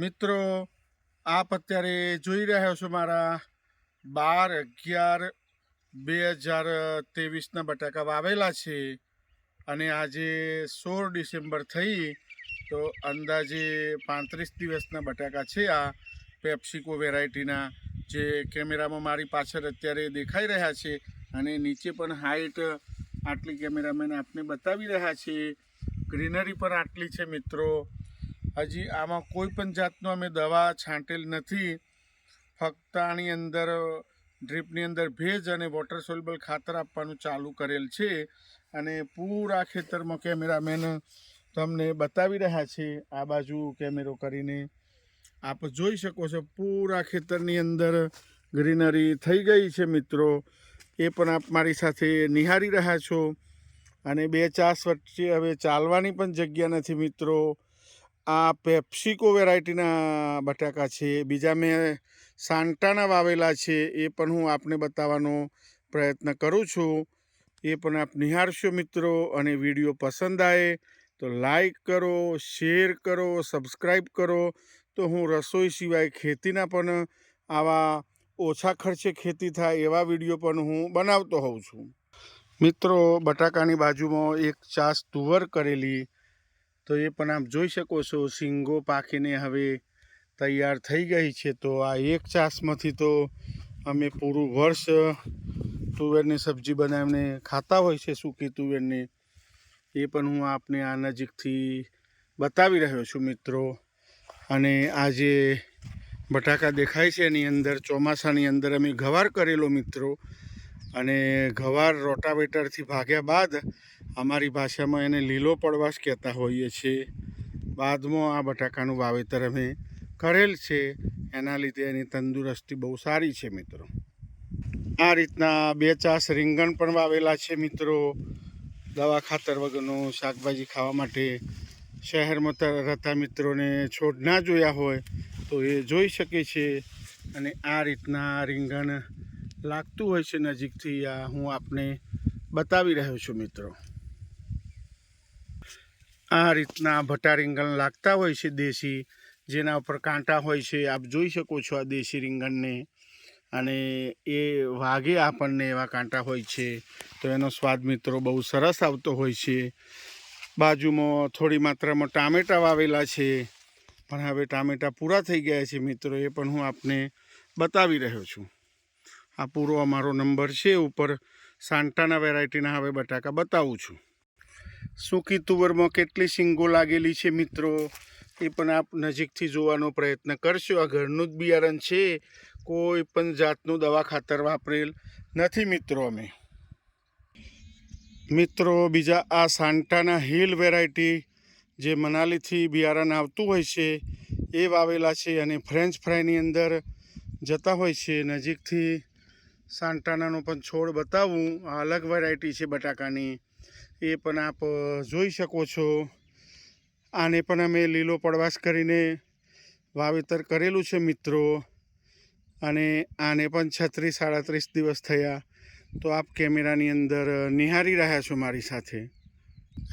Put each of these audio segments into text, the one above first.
મિત્રો, આપ અત્યારે જોઈ રહ્યા છો મારા બાર અગિયાર બે હજાર ત્રેવીસના બટાકા વાવેલા છે અને આજે સોળ ડિસેમ્બર થઈ તો અંદાજે પાંત્રીસ દિવસના બટાકા છે આ પેપ્સિકો વેરાયટીના. જે કેમેરામાં મારી પાછળ અત્યારે દેખાઈ રહ્યા છે અને નીચે પણ હાઈટ આટલી કેમેરામેન આપને બતાવી રહ્યા છે. ગ્રીનરી પણ આટલી છે મિત્રો. હજી આમાં કોઈ પણ જાતનો અમે દવા છાંટેલ નથી. ફક્ત આની અંદર, ડ્રીપની અંદર ભેજ અને વોટર સોલ્યુબલ ખાતર આપવાનું ચાલુ કરેલ છે. અને પૂરા ખેતરમાં કેમેરામેન તમને બતાવી રહ્યા છે. આ બાજુ કેમેરો કરીને આપ જોઈ શકો છો, પૂરા ખેતરની અંદર ગ્રીનરી થઈ ગઈ છે મિત્રો. એ પણ આપ મારી સાથે નિહાળી રહ્યા છો. અને બે ચાસ વચ્ચે હવે ચાલવાની પણ જગ્યા નથી મિત્રો. આ પેપ્સિકો વેરાયટીના બટાકા છે. બીજા મેં સાંટાના વાવેલા છે, એ પણ હું આપને બતાવવાનો પ્રયત્ન કરું છું. એ પણ આપ નિહાળશો મિત્રો અને વીડિયો પસંદ આવે તો લાઈક કરો, શેર કરો, સબસ્ક્રાઈબ કરો. તો હું રસોઈ સિવાય ખેતીના પણ આવા ઓછા ખર્ચે ખેતી થાય એવા વીડિયો પણ હું બનાવતો હોઉં છું. મિત્રો, બટાકાની બાજુમાં એક ચાસ તુવર કરેલી તો એ પણ આપ જોઈ શકો છો, શીંગો પાકીને હવે તૈયાર થઈ ગઈ છે. તો આ એક ચાસમાંથી તો અમે પૂરું વર્ષ તુવેરની સબ્જી બનાવીને ખાતા હોય છે, સૂકી તુવેરની. એ પણ હું આપને આ નજીકથી બતાવી રહ્યો છું મિત્રો. અને આજે બટાકા દેખાય છે એની અંદર, ચોમાસાની અંદર અમે ગવાર કરેલો મિત્રો. અને ગવાર રોટાવેટરથી ભાગ્યા બાદ અમારી ભાષામાં એને લીલો પડવાશ કહેતા હોઈએ છીએ. બાદમાં આ બટાકાનું વાવેતર અમે કરેલ છે. એના લીધે એની તંદુરસ્તી બહુ સારી છે મિત્રો. આ રીતના બે ચાસ રીંગણ પણ વાવેલા છે મિત્રો. દવા ખાતર વગરનું શાકભાજી ખાવા માટે શહેરમાં રહેતા મિત્રોને છોડ ના જોયા હોય તો એ જોઈ શકે છે. અને આ રીતના રીંગણ લાગતું હોય છે નજીકથી આ હું આપને બતાવી રહ્યો છું મિત્રો. આ રીતના ભટા રીંગણ લાગતા હોય છે દેશી, જેના ઉપર કાંટા હોય છે, આપ જોઈ શકો છો આ દેશી રીંગણને. અને એ વાગે આપણને એવા કાંટા હોય છે. તો એનો સ્વાદ મિત્રો બહુ સરસ આવતો હોય છે. બાજુમાં થોડી માત્રામાં ટામેટાં વાવેલા છે. પણ હવે ટામેટાં પૂરા થઈ ગયા છે મિત્રો, એ પણ હું આપને બતાવી રહ્યો છું. આ પૂરો અમારો નંબર છે ઉપર સાંટાના વેરાયટીના હવે બટાકા બતાવું છું. સૂકી તુવરમાં કેટલી શીંગો લાગેલી છે મિત્રો? એ પણ આપ નજીકથી જોવાનો પ્રયત્ન કરશો. આ ઘરનું જ બિયારણ છે. કોઈ પણ જાતનું દવા ખાતર વાપરેલ નથી મિત્રો અમે. મિત્રો, બીજા આ સાંટાના હિલ વેરાયટી જે મનાલીથી બિયારણ આવતું હોય છે, એ વાવેલા છે અને ફ્રેન્ચ ફ્રાયની અંદર જતા હોય છે. નજીકથી સાંટાનાનો પણ છોડ બતાવું. આ અલગ વેરાયટી છે બટાકાની. એ પણ આપ જોઈ શકો છો. આને પણ અમે લીલો પડવાશ કરીને વાવેતર કરેલું છે મિત્રો. અને આને પણ છત્રીસ, સાડત્રીસ દિવસ થયા. તો આપ કેમેરાની અંદર નિહાળી રહ્યા છો મારી સાથે.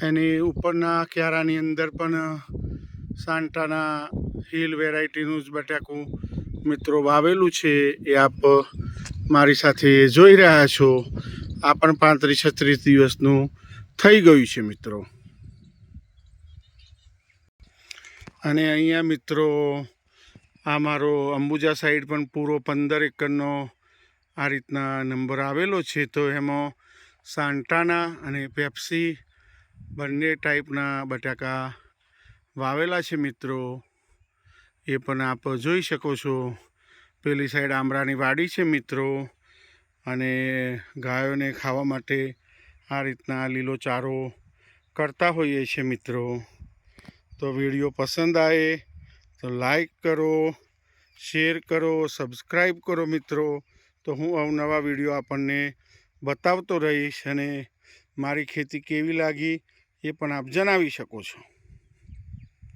એની ઉપરના ક્યારાની અંદર પણ સાંટાના હિલ વેરાયટીનું જ બટાકું મિત્રો વાવેલું છે. એ આપ મારી સાથે જોઈ રહ્યા છો. આ પણ પાંત્રીસ છત્રીસ દિવસનું થઈ ગયું છે મિત્રો. અને અહીંયા મિત્રો, આ મારો અંબુજા સાઈડ પણ પૂરો પંદર એકરનો આ રીતના નંબર આવેલો છે. તો એમાં સાંટાના અને પેપ્સી બંને ટાઈપના બટાકા વાવેલા છે મિત્રો. એ પણ આપ જોઈ શકો છો. પેલી સાઈડ આમરાની વાડી છે મિત્રો. અને ગાયોને ખાવા માટે આ રીતના લીલો ચારો કરતા હોઈએ છીએ મિત્રો. તો વીડિયો પસંદ આવે તો લાઈક કરો, શેર કરો, સબસ્ક્રાઈબ કરો મિત્રો. તો હું અવનવા વીડિયો આપણને બતાવતો રહીશ અને મારી ખેતી કેવી લાગી એ પણ આપ જણાવી શકો છો.